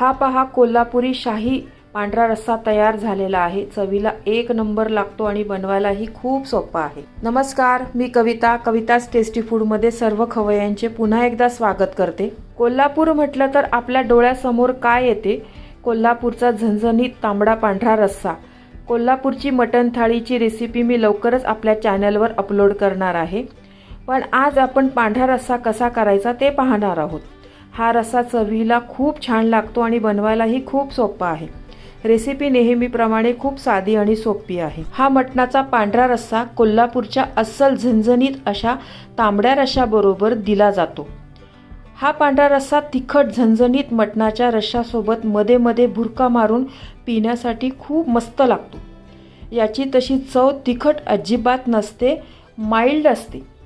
हा पहा कोल्हापुरी शाही पांढरा रस्सा तयार झालेला आहे. चवीला एक नंबर लागतो आणि बनवायलाही खूप सोपा आहे. नमस्कार मी कविता. कविताज टेस्टी फूडमध्ये सर्व खवयांचे पुन्हा एकदा स्वागत करते. कोल्हापूर म्हटलं तर आपल्या डोळ्यासमोर काय येते? कोल्हापूरचा झणझणीत तांबडा पांढरा रस्सा. कोल्हापूरची मटण थाळीची रेसिपी मी लवकरच आपल्या चॅनलवर अपलोड करणार आहे. पण आज आपण पांढरा रस्सा कसा करायचा ते पाहणार आहोत. हा रस्सा चवीला खूप छान लागतो आणि बनवायलाही खूप सोपा आहे. रेसिपी नेहमीप्रमाणे खूप साधी आणि सोपी आहे. हा मटणाचा पांढरा रस्सा कोल्हापूरच्या अस्सल झणझणीत अशा तांबड्या रश्शाबरोबर दिला जातो. हा पांढरा रस्सा तिखट झणझणीत मटणाच्या रश्शासोबत मध्ये मध्ये भुरका मारून पिण्यासाठी खूप मस्त लागतो. याची तशी चव तिखट अजिबात नसते माइल्ड असते.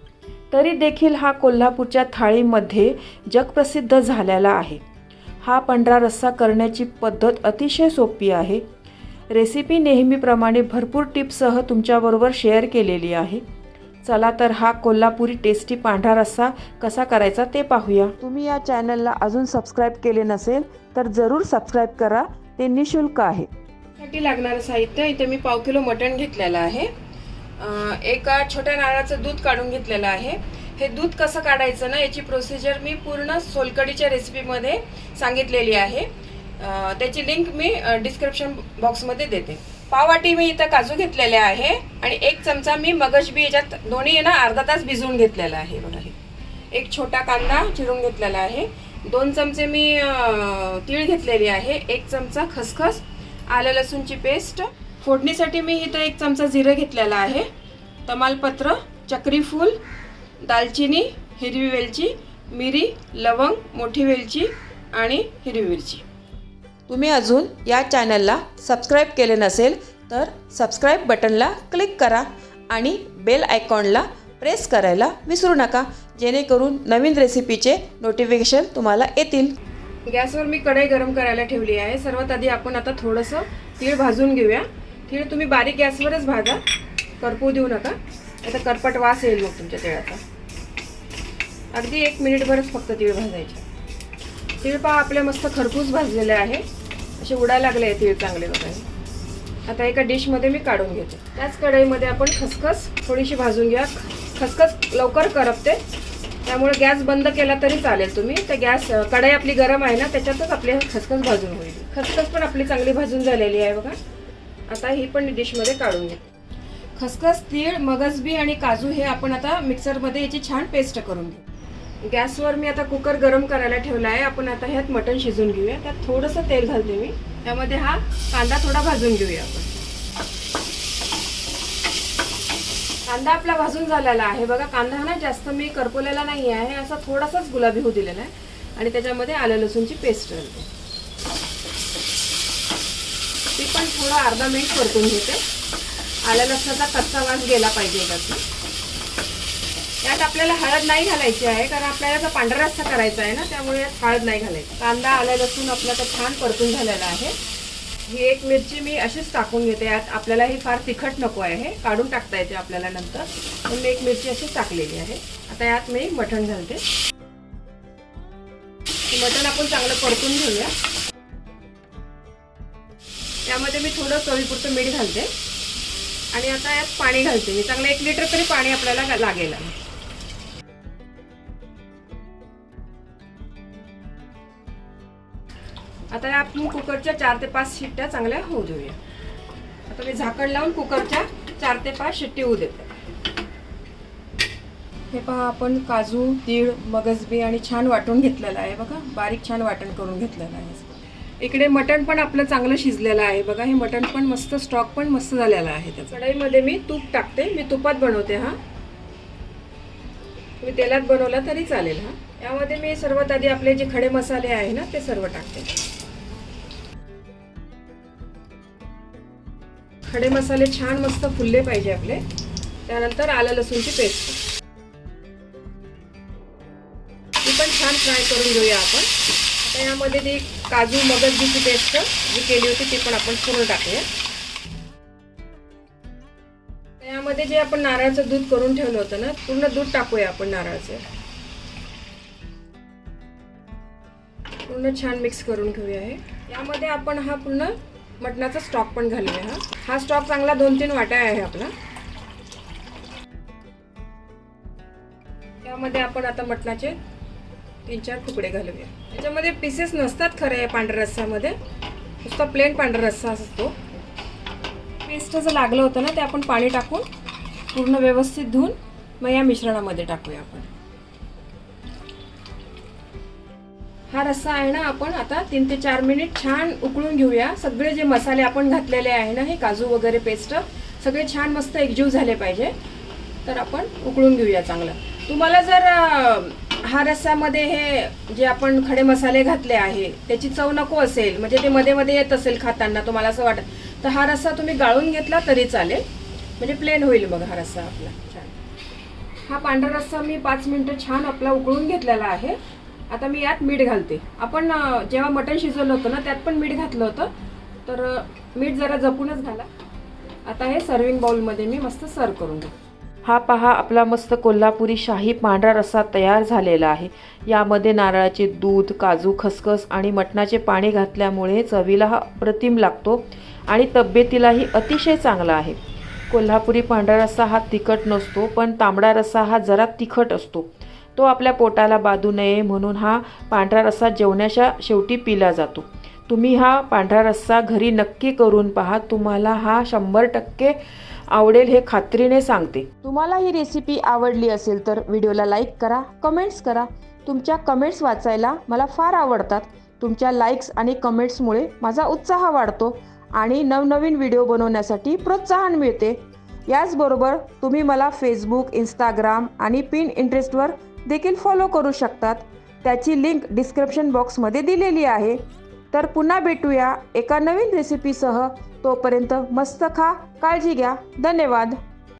तरी देखील हा कोल्हापूरच्या थाळीमध्ये जगप्रसिद्ध झालेला आहे. हा पांढरा रस्सा करण्याची पद्धत अतिशय सोपी आहे. रेसिपी नेहमीप्रमाणे भरपूर टिप्ससह तुमच्याबरोबर शेअर केलेली आहे. चला तर हा कोल्हापुरी टेस्टी पांढरा रस्सा कसा करायचा ते पाहूया. तुम्ही या चॅनलला अजून सबस्क्राईब केले नसेल तर जरूर सबस्क्राईब करा. ते निशुल्क आहे. साठी लागणारं साहित्य इथे मी पाव किलो मटण घेतलेलं आहे. एका छोट्या नारळाचं दूध काढून घेतलेलं आहे. हे दूध कसं काढायचं ना याची प्रोसिजर मी पूर्ण सोलकडीच्या रेसिपीमध्ये सांगितलेली आहे. त्याची लिंक मी डिस्क्रिप्शन बॉक्समध्ये देते. पाववाटी मी इथं काजू घेतलेले आहे आणि एक चमचा मी मगज बी याच्यात दोन्ही आहे ना अर्धा तास भिजवून घेतलेला आहे. बघा हे. एक छोटा कांदा चिरून घेतलेला आहे. दोन चमचे मी तीळ घेतलेली आहे. एक चमचा खसखस आलं लसूणची पेस्ट फोडणीसाठी मी इथं एक चमचा जिरं घेतलेला आहे. तमालपत्र चक्रीफूल दालचिनी हिरवी वेलची मिरी लवंग मोठी वेलची आणि हिरवी मिरची. तुम्ही अजून या चॅनलला सबस्क्राईब केले नसेल तर सबस्क्राईब बटनला क्लिक करा आणि बेल आयकॉनला प्रेस करायला विसरू नका जेणेकरून नवीन रेसिपीचे नोटिफिकेशन तुम्हाला येतील. गॅसवर मी कढई गरम करायला ठेवली आहे. सर्वात आधी आपण आता थोडंसं तीळ भाजून घेऊया. तिळ तुम्ही बारीक गॅसवरच भाजा. करपू देऊ नका. आता करपट वास येईल मग तुमच्या तिळाचा अगदी एक मिनिटभरच फक्त तिळ भाजायचे. तिळ पहा आपले मस्त खरपूस भाजलेले आहे. असे उडायला लागले आहे तिळ चांगले वगैरे आता एका डिशमध्ये मी काढून घेते. त्याच कढईमध्ये आपण खसखस थोडीशी भाजून घ्या. खसखस लवकर करपते. त्यामुळे गॅस बंद केला तरी चालेल तुम्ही. तर गॅस कढई आपली गरम आहे ना त्याच्यातच आपली खसखस भाजून होईल. खसखस पण आपली चांगली भाजून झालेली आहे बघा. आता ही पण डिशमध्ये काढून घेते खसखस तीळ मगजबी आणि काजू हे आपण आता मिक्सरमध्ये याची छान पेस्ट करून घेऊ. गॅसवर मी आता कुकर गरम करायला ठेवला आहे. आपण आता ह्यात मटण शिजून घेऊया. त्यात थोडंसं तेल घालते मी. त्यामध्ये हा कांदा थोडा भाजून घेऊया आपण. कांदा आपला भाजून झालेला आहे. बघा कांदा ना जास्त मी करपवलेला नाही आहे असा थोडासाच गुलाबी होऊ दिलेला आहे. आणि त्याच्यामध्ये आलं लसूणची पेस्ट घालते ती पण थोडं अर्धा मिनिट परतून घेते. आल्या लसणाचा कच्चा वास गेला पाहिजे याच्यातून यात आपल्याला हळद नाही घालायची आहे कारण आपल्याला तर पांढरा रस्सा करायचा आहे ना त्यामुळे यात हळद नाही घालायची. कांदा आल्या लसूण आपला तर छान परतून झालेला आहे. ही एक मिरची मी अशीच टाकून घेते. यात आपल्याला ही फार तिखट नको आहे. काढून टाकता येते आपल्याला नंतर. पण मी एक मिरची अशीच टाकलेली आहे. आता यात मी मटण घालते. मटण आपण चांगलं परतून घेऊया. त्यामध्ये मी थोडं चवीपुरतं मीठ घालते. आणि आता यात पाणी घालते. मी चांगलं एक लिटर तरी पाणी आपल्याला लागेल. आता या आपण कुकरच्या चार ते पाच शिट्ट्या चांगल्या होऊ देऊया. आता मी झाकण लावून कुकरच्या चार ते पाच शिट्टी होऊ देते. हे पहा आपण काजू तीळ मगजबी आणि छान वाटून घेतलेलं आहे बघा. बारीक छान वाटण करून घेतलेलं आहे. इकडे मटण पण आपलं चांगलं शिजलेलं आहे. बघा हे मटण पण मस्त स्टॉक पण मस्त झालेला आहे त्याचा. कढईमध्ये मी तूप टाकते. मी तुपात बनवते हा. तुम्ही तेलात बनवला तरी चालेल हा. यामध्ये मी सर्वात आधी आपले जे खडे मसाले आहे ना ते सर्व टाकते. खडे मसाले छान मस्त फुलले पाहिजे आपले. त्यानंतर आलं लसूणची पेस्ट. ती पण छान फ्राय करून घेऊया आपण. आता यामध्ये ती काजू मगजबीची पेस्ट जी केली होती ती पण आपण पूर्ण टाकूया. यामध्ये जे आपण नारळाचं दूध करून ठेवलं होतं ना पूर्ण दूध टाकूया आपण नारळाचं. पूर्ण छान मिक्स करून घेऊया हे. यामध्ये आपण हा पूर्ण मटणाचा स्टॉक पण घालूया हा. हा स्टॉक चांगला दोन तीन वाट्या आहे आपला. यामध्ये आपण आता मटणाचे तीन चार तुकडे घालूया याच्यामध्ये पीसेस नसतात खरे या पांढऱ्या रस्स्यामध्ये नुसता प्लेन पांढरा रस्सा असतो. पेस्ट जर लागलं होतं ना ते आपण पाणी टाकून पूर्ण व्यवस्थित धुवून मग या मिश्रणामध्ये टाकूया आपण. हा रस्सा आहे ना आपण आता तीन ते चार मिनिट छान उकळून घेऊया. सगळे जे मसाले आपण घातलेले आहे ना हे काजू वगैरे पेस्ट सगळे छान मस्त एकजीव झाले पाहिजे. तर आपण उकळून घेऊया चांगलं. तुम्हाला जर हा रस्स्यामध्ये हे जे आपण खडे मसाले घातले आहे त्याची चव नको असेल म्हणजे ते मध्ये मध्ये येत असेल खाताना तुम्हाला असं वाटत तर हा रस्सा तुम्ही गाळून घेतला तरी चालेल. म्हणजे प्लेन होईल मग हा रस्सा आपला. छान. हा पांढरा रस्सा मी पाच मिनटं छान आपला उकळून घेतलेला आहे. आता मी यात मीठ घालते. आपण जेव्हा मटण शिजवलं होतं ना त्यात पण मीठ घातलं होतं. तर मीठ जरा जपूनच घाला. आता हे सर्विंग बाउलमध्ये मी मस्त सर्व करून घेऊ हा पहा आपला मस्त कोल्हापुरी शाही पांढरा रस्सा तयार झालेला आहे. यामध्ये नारळाचे दूध काजू खसखस आणि मटणाचे पाणी घातल्यामुळे चवीला हा अप्रतिम लागतो आणि तब्येतीलाही अतिशय चांगला आहे. कोल्हापुरी पांढरा रस्सा हा तिखट नसतो पण तांबडा रस्सा हा जरा तिखट असतो. तो आपल्या पोटाला बाधू नये म्हणून हा पांढरा रस्सा जेवणाच्या शेवटी पिला जातो. तुम्ही हा पांढरा रस्सा घरी नक्की करून पहा. तुम्हाला हा शंभर टक्के आवडेल हे खात्रीने सांगते. तुम्हाला ही रेसिपी आवडली असेल तर व्हिडिओला लाईक करा कमेंट्स करा. तुमच्या कमेंट्स वाचायला मला फार आवडतात. तुमच्या लाईक्स आणि कमेंट्समुळे माझा उत्साह वाढतो आणि नवनवीन व्हिडिओ बनवण्यासाठी प्रोत्साहन मिळते. याचबरोबर तुम्ही मला फेसबुक इंस्टाग्राम आणि पिन इंटरेस्टवर देखील फॉलो करू शकतात. त्याची लिंक डिस्क्रिप्शन बॉक्समध्ये दिलेली आहे. तर पुन्हा भेटूया एका नवीन रेसिपीसह तोपर्यंत मस्त खा काळजी घ्या. धन्यवाद.